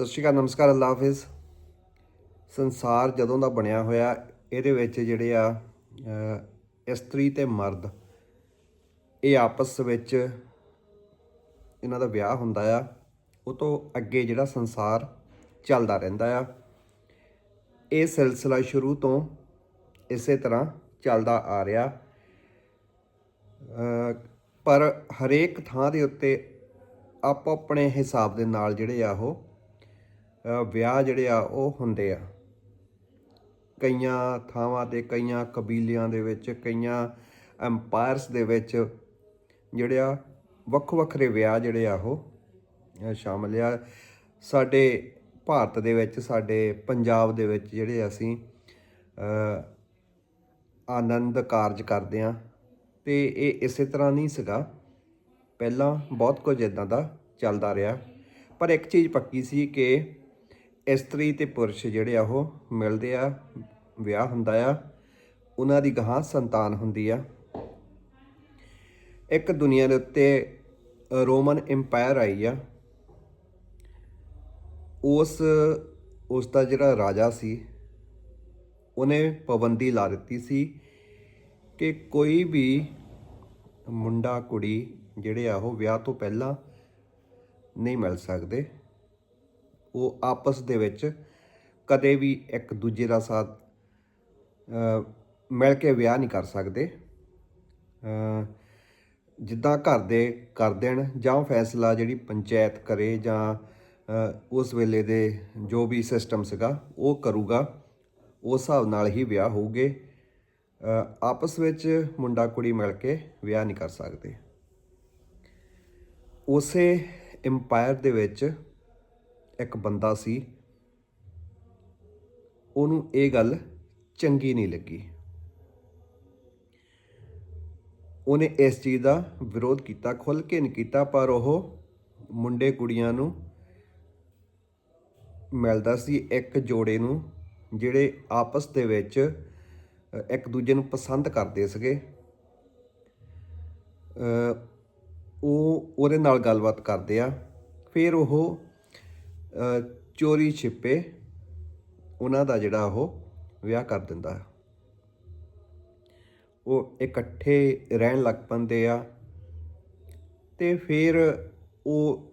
ਸਤਿ ਸ਼੍ਰੀ ਅਕਾਲ, ਨਮਸਕਾਰ, ਅੱਲਾ ਹਾਫਿਜ਼। ਸੰਸਾਰ ਜਦੋਂ ਦਾ ਬਣਿਆ ਹੋਇਆ, ਇਹਦੇ ਵਿੱਚ ਜਿਹੜੇ ਆ ਇਸਤਰੀ ਤੇ ਮਰਦ, ਇਹ ਆਪਸ ਵਿੱਚ ਇਹਨਾਂ ਦਾ ਵਿਆਹ ਹੁੰਦਾ ਆ। ਉਹ ਤੋਂ ਅੱਗੇ ਜਿਹੜਾ ਸੰਸਾਰ ਚੱਲਦਾ ਰਹਿੰਦਾ ਆ। ਇਹ ਸਿਲਸਿਲਾ ਸ਼ੁਰੂ ਤੋਂ ਇਸੇ ਤਰ੍ਹਾਂ ਚੱਲਦਾ ਆ ਰਿਹਾ। ਪਰ ਹਰੇਕ ਥਾਂ ਦੇ ਉੱਤੇ ਆਪੋ ਆਪਣੇ ਹਿਸਾਬ ਦੇ ਨਾਲ ਜਿਹੜੇ ਆ ਉਹ ਵਿਆਹ ਜਿਹੜੇ ਆ ਉਹ ਹੁੰਦੇ ਆ। ਕਈਆਂ ਥਾਵਾਂ ਤੇ ਕਈਆਂ ਕਬੀਲਿਆਂ ਦੇ ਵਿੱਚ ਕਈਆਂ ਐਮਪਾਇਰਸ ਦੇ ਵਿੱਚ ਜਿਹੜੇ ਆ ਵੱਖ ਵੱਖਰੇ ਵਿਆਹ ਜਿਹੜੇ ਆ ਉਹ ਅਹ, ਸ਼ਾਮਲ ਆ। ਸਾਡੇ ਭਾਰਤ ਦੇ ਵਿੱਚ ਸਾਡੇ ਪੰਜਾਬ ਦੇ ਵਿੱਚ ਜਿਹੜੇ ਅਸੀਂ ਆਨੰਦ ਕਾਰਜ ਕਰਦੇ ਆ। ਤੇ ਇਹ ਇਸੇ ਤਰ੍ਹਾਂ ਨਹੀਂ ਸੀਗਾ। ਪਹਿਲਾਂ ਬਹੁਤ ਕੁਝ ਇਦਾਂ ਦਾ ਚੱਲਦਾ ਰਿਹਾ। ਪਰ ਇੱਕ ਚੀਜ਼ ਪੱਕੀ ਸੀ ਕਿ ਇਸਤਰੀ ਤੇ ਪੁਰਸ਼ ਜਿਹੜੇ ਆ ਉਹ ਮਿਲਦੇ ਆ, ਵਿਆਹ ਹੁੰਦਾ ਆ। ਉਹਨਾਂ ਦੀ ਗਾਂ ਸੰਤਾਨ ਹੁੰਦੀ ਆ। ਇੱਕ ਦੁਨੀਆ ਦੇ ਉੱਤੇ ਰੋਮਨ ਇੰਪਾਇਰ ਆਈ ਆ। ਉਸ ਉਸ ਦਾ ਜਿਹੜਾ ਰਾਜਾ ਸੀ, ਉਹਨੇ ਪਾਬੰਦੀ ਲਾ ਦਿੱਤੀ ਸੀ ਕਿ ਕੋਈ ਵੀ ਮੁੰਡਾ ਕੁੜੀ ਜਿਹੜੇ ਆ ਉਹ ਵਿਆਹ ਤੋਂ ਪਹਿਲਾਂ ਨਹੀਂ ਮਿਲ ਸਕਦੇ। ਉਹ ਆਪਸ ਦੇ ਵਿੱਚ ਕਦੇ ਵੀ ਇੱਕ ਦੂਜੇ ਦਾ ਸਾਥ ਮਿਲ ਕੇ ਵਿਆਹ ਨਹੀਂ ਕਰ ਸਕਦੇ। ਜਿੱਦਾਂ ਘਰ ਦੇ ਕਰ ਦੇਣ ਜਾਂ ਫੈਸਲਾ ਜਿਹੜੀ ਪੰਚਾਇਤ ਕਰੇ ਜਾਂ ਉਸ ਵੇਲੇ ਦੇ ਜੋ ਵੀ ਸਿਸਟਮ ਸੀਗਾ, ਉਹ ਕਰੂਗਾ। ਉਸ ਹਿਸਾਬ ਨਾਲ ਹੀ ਵਿਆਹ ਹੋਊਗੇ। ਆਪਸ ਵਿੱਚ ਮੁੰਡਾ ਕੁੜੀ ਮਿਲ ਕੇ ਵਿਆਹ ਨਹੀਂ ਕਰ ਸਕਦੇ। ਉਸੇ ਇੰਪਾਇਰ ਦੇ ਵਿੱਚ ਇੱਕ ਬੰਦਾ ਸੀ। ਉਹਨੂੰ ਇਹ ਗੱਲ ਚੰਗੀ ਨਹੀਂ ਲੱਗੀ। ਉਹਨੇ ਇਸ ਚੀਜ਼ ਦਾ ਵਿਰੋਧ ਕੀਤਾ, ਖੁੱਲ ਕੇ ਨਹੀਂ ਕੀਤਾ, ਪਰ ਉਹ ਮੁੰਡੇ ਕੁੜੀਆਂ ਨੂੰ ਮਿਲਦਾ ਸੀ ਇੱਕ ਜੋੜੇ ਨੂੰ, ਜਿਹੜੇ ਆਪਸ ਦੇ ਵਿੱਚ ਇੱਕ ਦੂਜੇ ਨੂੰ ਪਸੰਦ ਕਰਦੇ ਸੀਗੇ। ਉਹ ਉਹਦੇ ਨਾਲ ਗੱਲਬਾਤ ਕਰਦੇ ਆ। ਫਿਰ ਉਹ ਚੋਰੀ ਛਿਪੇ, ਉਹਨਾਂ ਦਾ ਜਿਹੜਾ ਉਹ ਵਿਆਹ ਕਰ ਦਿੰਦਾ ਉਹ ਇਕੱਠੇ ਰਹਿਣ ਲੱਗ ਪੈਂਦੇ ਆ ਤੇ ਫਿਰ ਉਹ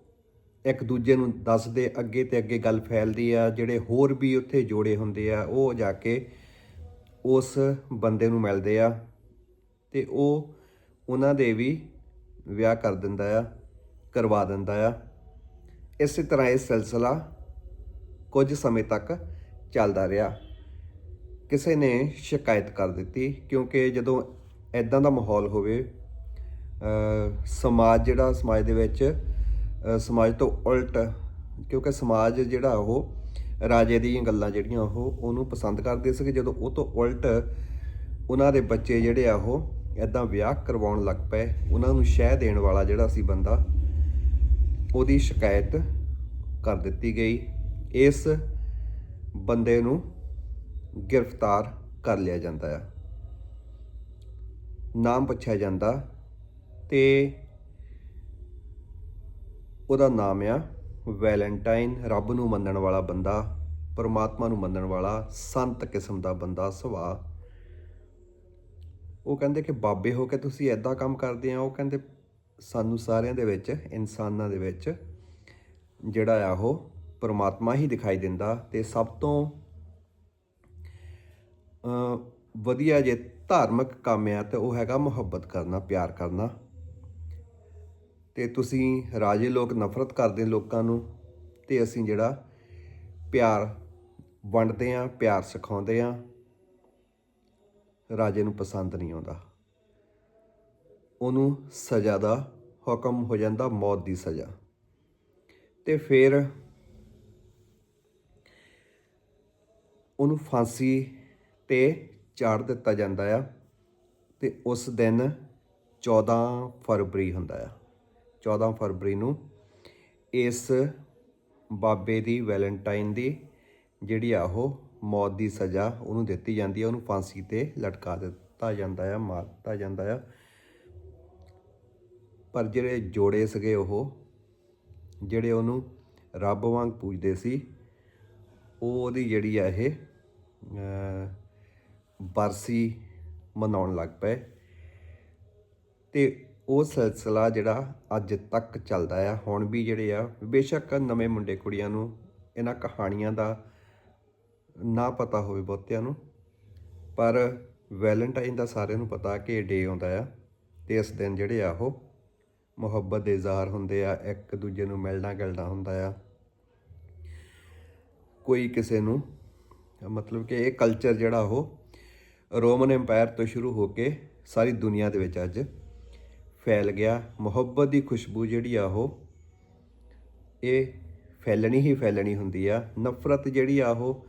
ਇੱਕ ਦੂਜੇ ਨੂੰ ਦੱਸਦੇ, ਅੱਗੇ ਤੇ ਅੱਗੇ ਗੱਲ ਫੈਲਦੀ ਆ, ਜਿਹੜੇ ਹੋਰ ਵੀ ਉੱਥੇ ਜੋੜੇ ਹੁੰਦੇ ਆ, ਉਹ ਜਾ ਕੇ ਉਸ ਬੰਦੇ ਨੂੰ ਮਿਲਦੇ ਆ ਤੇ ਉਹ ਉਹਨਾਂ ਦੇ ਵੀ ਵਿਆਹ ਕਰ ਦਿੰਦਾ ਆ, ਕਰਵਾ ਦਿੰਦਾ ਆ। ਇਸੇ ਤਰ੍ਹਾਂ ਇਹ ਸਿਲਸਿਲਾ ਕੁਝ ਸਮੇਂ ਤੱਕ ਚੱਲਦਾ ਰਿਹਾ। ਕਿਸੇ ਨੇ ਸ਼ਿਕਾਇਤ ਕਰ ਦਿੱਤੀ, ਕਿਉਂਕਿ ਜਦੋਂ ਐਦਾਂ ਦਾ ਮਾਹੌਲ ਹੋਵੇ ਸਮਾਜ ਜਿਹੜਾ, ਸਮਾਜ ਦੇ ਵਿੱਚ ਸਮਾਜ ਤੋਂ ਉਲਟ, ਕਿਉਂਕਿ ਸਮਾਜ ਜਿਹੜਾ ਉਹ ਰਾਜੇ ਦੀਆਂ ਗੱਲਾਂ ਜਿਹੜੀਆਂ ਉਹ ਉਹਨੂੰ ਪਸੰਦ ਕਰਦੇ ਸੀਗੇ, ਜਦੋਂ ਉਹ ਤੋਂ ਉਲਟ ਉਹਨਾਂ ਦੇ ਬੱਚੇ ਜਿਹੜੇ ਆ ਉਹ ਐਦਾਂ ਵਿਆਹ ਕਰਵਾਉਣ ਲੱਗ ਪਏ। ਉਹਨਾਂ ਨੂੰ ਸ਼ਹਿ ਦੇਣ ਵਾਲਾ ਜਿਹੜਾ ਸੀ ਬੰਦਾ ਉਹਦੀ ਸ਼ਿਕਾਇਤ ਕਰ ਦਿੱਤੀ ਗਈ। ਇਸ ਬੰਦੇ ਨੂੰ ਗ੍ਰਿਫਤਾਰ ਕਰ ਲਿਆ ਜਾਂਦਾ ਆ। ਨਾਮ ਪੁੱਛਿਆ ਜਾਂਦਾ ਤੇ ਉਹਦਾ ਨਾਮ ਆ ਵੈਲੈਂਟਾਈਨ, ਰੱਬ ਨੂੰ ਮੰਨਣ ਵਾਲਾ ਬੰਦਾ, ਪਰਮਾਤਮਾ ਨੂੰ ਮੰਨਣ ਵਾਲਾ, ਸੰਤ ਕਿਸਮ ਦਾ ਬੰਦਾ ਸੁਭਾਅ ਉਹ ਕਹਿੰਦੇ ਕਿ ਬਾਬੇ ਹੋ ਕੇ ਤੁਸੀਂ ਐਦਾਂ ਕੰਮ ਕਰਦੇ ਆ, ਉਹ ਕਹਿੰਦੇ ਸਾਨੂੰ ਸਾਰਿਆਂ ਦੇ ਵਿੱਚ, ਇਨਸਾਨਾਂ ਦੇ ਵਿੱਚ ਜਿਹੜਾ ਆ ਉਹ ਪਰਮਾਤਮਾ ਹੀ ਦਿਖਾਈ ਦਿੰਦਾ ਤੇ ਸਭ ਤੋਂ ਵਧੀਆ ਜੇ ਧਾਰਮਿਕ ਕੰਮ ਆ ਤੇ ਉਹ ਹੈਗਾ ਮੁਹੱਬਤ ਕਰਨਾ, ਪਿਆਰ ਕਰਨਾ। ਤੇ ਤੁਸੀਂ ਰਾਜੇ ਲੋਕ ਨਫ਼ਰਤ ਕਰਦੇ ਲੋਕਾਂ ਨੂੰ ਤੇ ਅਸੀਂ ਜਿਹੜਾ ਪਿਆਰ ਵੰਡਦੇ ਆ, ਪਿਆਰ ਸਿਖਾਉਂਦੇ ਆ, ਰਾਜੇ ਨੂੰ ਪਸੰਦ ਨਹੀਂ ਆਉਂਦਾ। ਉਹਨੂੰ ਸਜ਼ਾ ਦਾ ਹੁਕਮ ਹੋ ਜਾਂਦਾ ਮੌਤ ਦੀ ਸਜ਼ਾ। ਤੇ ਫਿਰ ਉਹਨੂੰ ਫਾਂਸੀ ਤੇ ਚਾੜ ਦਿੱਤਾ ਜਾਂਦਾ ਆ ਤੇ ਉਸ ਦਿਨ 14 ਫਰਵਰੀ ਹੁੰਦਾ ਆ। 14 ਫਰਵਰੀ ਨੂੰ ਇਸ ਬਾਬੇ ਦੀ ਵੈਲੈਂਟਾਈਨ ਦੀ ਜਿਹੜੀ ਆ ਉਹ ਮੌਤ ਦੀ ਸਜ਼ਾ ਉਹਨੂੰ ਦਿੱਤੀ ਜਾਂਦੀ ਹੈ ਉਹਨੂੰ ਫਾਂਸੀ ਤੇ ਲਟਕਾ ਦਿੱਤਾ ਜਾਂਦਾ ਆ, ਮਾਰ ਦਿੱਤਾ ਜਾਂਦਾ ਆ। ਪਰ ਜਿਹੜੇ ਜੋੜੇ ਸੀਗੇ ਉਹ, ਜਿਹੜੇ ਉਹਨੂੰ ਰੱਬ ਵਾਂਗ ਪੂਜਦੇ ਸੀ, ਉਹ ਉਹਦੀ ਜਿਹੜੀ ਆ ਇਹ ਬਰਸੀ ਮਨਾਉਣ ਲੱਗ ਪਏ। ਤੇ ਉਹ ਸਿਲਸਿਲਾ ਜਿਹੜਾ ਅੱਜ ਤੱਕ ਚੱਲਦਾ ਆ, ਹੁਣ ਵੀ ਜਿਹੜੇ ਆ, ਬੇਸ਼ੱਕ ਨਵੇਂ ਮੁੰਡੇ ਕੁੜੀਆਂ ਨੂੰ ਇਹਨਾਂ ਕਹਾਣੀਆਂ ਦਾ ਨਾ ਪਤਾ ਹੋਵੇ ਬਹੁਤਿਆਂ ਨੂੰ, ਪਰ ਵੈਲੈਂਟਾਈਨ ਦਾ ਸਾਰਿਆਂ ਨੂੰ ਪਤਾ ਕਿ ਇਹ ਡੇ ਆਉਂਦਾ ਆ, ਤੇ ਇਸ ਦਿਨ ਜਿਹੜੇ ਆ ਉਹ ਮੁਹੱਬਤ ਦੇ ਇਜ਼ਹਾਰ ਹੁੰਦੇ ਆ, ਇੱਕ ਦੂਜੇ ਨੂੰ ਮਿਲਣਾ ਗਿਲਣਾ ਹੁੰਦਾ ਆ। ਕੋਈ ਕਿਸੇ ਨੂੰ, ਮਤਲਬ ਕਿ ਇਹ ਕਲਚਰ ਜਿਹੜਾ ਉਹ ਰੋਮਨ ਐਮਪਾਇਰ ਤੋਂ ਸ਼ੁਰੂ ਹੋ ਕੇ ਸਾਰੀ ਦੁਨੀਆ ਦੇ ਵਿੱਚ ਅੱਜ ਫੈਲ ਗਿਆ। ਮੁਹੱਬਤ ਦੀ ਖੁਸ਼ਬੂ ਜਿਹੜੀ ਆ ਉਹ, ਇਹ ਫੈਲਣੀ ਹੀ ਫੈਲਣੀ ਹੁੰਦੀ ਆ। ਨਫ਼ਰਤ ਜਿਹੜੀ ਆ ਉਹ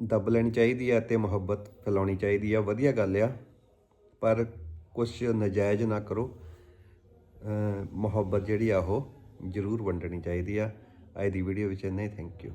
ਦੱਬ ਲੈਣੀ ਚਾਹੀਦੀ ਆ ਤੇ ਮੁਹੱਬਤ ਫੈਲਾਉਣੀ ਚਾਹੀਦੀ ਆ। ਵਧੀਆ ਗੱਲ ਆ। ਪਰ ਕੁਝ ਨਜਾਇਜ਼ ਨਾ ਕਰੋ। ਮੁਹੱਬਤ ਜਿਹੜੀ ਆ ਉਹ ਜ਼ਰੂਰ ਵੰਡਣੀ ਚਾਹੀਦੀ ਆ। ਅੱਜ ਦੀ ਵੀਡੀਓ ਵਿੱਚ ਇੰਨਾ ਹੀ। Thank you